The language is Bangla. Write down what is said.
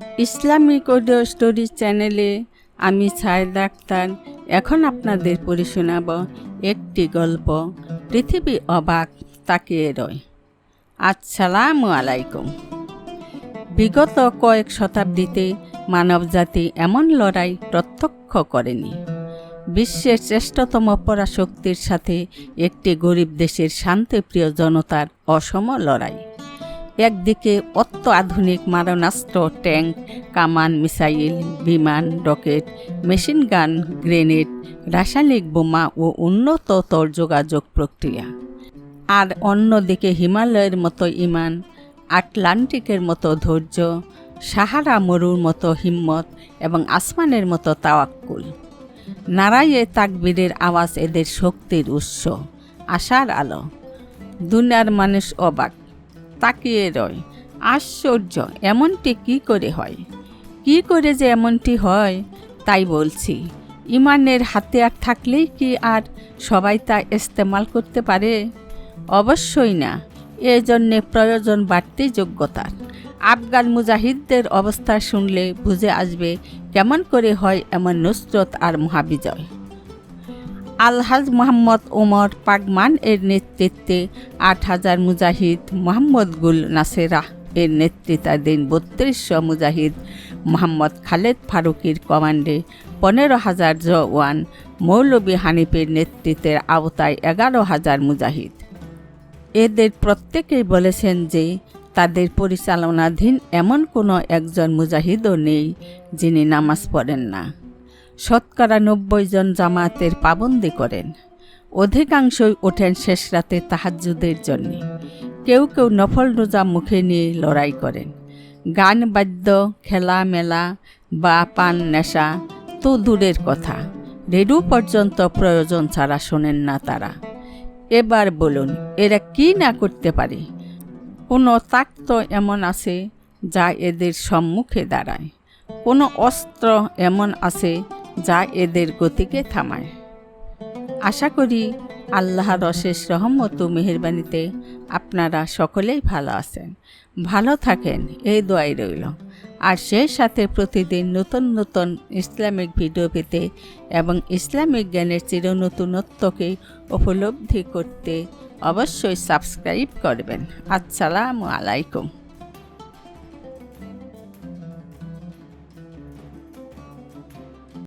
ইসলামিক অডিও স্টোরি চ্যানেলে আমি ছায়দ আক্তার। এখন আপনাদের পড়ে শোনাব একটি গল্প। পৃথিবী অবাক তাকিয়ে রয় আসসালামু আলাইকুম। বিগত কয়েক শতাব্দীতে মানবজাতি এমন লড়াই প্রত্যক্ষ করেনি। বিশ্বের শ্রেষ্ঠতম পরাশক্তির সাথে একটি গরিব দেশের শান্তিপ্রিয় জনতার অসম লড়াই। একদিকে অত্য আধুনিক মারণাস্ত্র, ট্যাঙ্ক, কামান, মিসাইল, বিমান, রকেট, মেশিন গান, গ্রেনেড, রাসায়নিক বোমা ও উন্নত তর যোগাযোগ প্রক্রিয়া। আর অন্যদিকে হিমালয়ের মতো ইমান, আটলান্টিকের মতো ধৈর্য, সাহারা মরুর মতো হিম্মত এবং আসমানের মতো তাওয়াক্কুল। নারায়ে তাকবীরের আওয়াজ এদের শক্তির উৎস, আশার আলো। দুনিয়ার মানুষ অবাক। তাকিয়ে রয়। আশ্চর্য, এমনটি কি করে হয়? কি করে যে এমনটি হয়? তাই বলছি, ইমানের হাতে আর থাকলেই কি আর সবাই তা ইস্তেমাল করতে পারে? অবশ্যই না, এজন্যে প্রয়োজন বাড়তি যোগ্যতার আফগান মুজাহিদদের অবস্থা শুনলে বুঝে আসবে কেমন করে হয় এমন নুসরত আর মহাবিজয়। আলহাজ মোহাম্মদ ওমর পাগমান এর নেতৃত্বে আট হাজার মুজাহিদ মোহাম্মদ গুল নাসেরা এর নেতৃত্বাধীন বত্রিশশো মুজাহিদ মোহাম্মদ খালেদ ফারুকির কমান্ডে পনেরো হাজার জওয়ান মৌলবী হানিফের নেতৃত্বের আওতায় এগারো হাজার মুজাহিদ। এদের প্রত্যেকেই বলেছেন যে তাদের পরিচালনাধীন এমন কোনো একজন মুজাহিদও নেই যিনি নামাজ পড়েন না। শতকরা নব্বই জন জামায়াতের পাবন্দি করেন। অধিকাংশই ওঠেন শেষ রাতে তাহাজ্জুদের জন্য। কেউ কেউ নফল রোজা মুখে নিয়ে লড়াই করেন। গান, বাদ্য খেলা মেলা বা পান, নেশা তো দূরের কথা। রেডু পর্যন্ত প্রয়োজন ছাড়া শোনেন না তারা। এবার বলুন, এরা কি না করতে পারে? কোনো তাক তো এমন আছে যা এদের সম্মুখে দাঁড়ায়। কোনো অস্ত্র এমন আছে যা এদের গতিকে থামায়। আশা করি আল্লাহর অশেষ রহমত ও মেহরবানিতে আপনারা সকলেই ভালো আছেন। ভালো থাকেন, এই দোয়াই রইল। আর সেই সাথে প্রতিদিন নতুন নতুন ইসলামিক ভিডিও পেতে এবং ইসলামিক জ্ঞানের চিরনতুনত্বকে উপলব্ধি করতে অবশ্যই সাবস্ক্রাইব করবেন। আসসালামু আলাইকুম।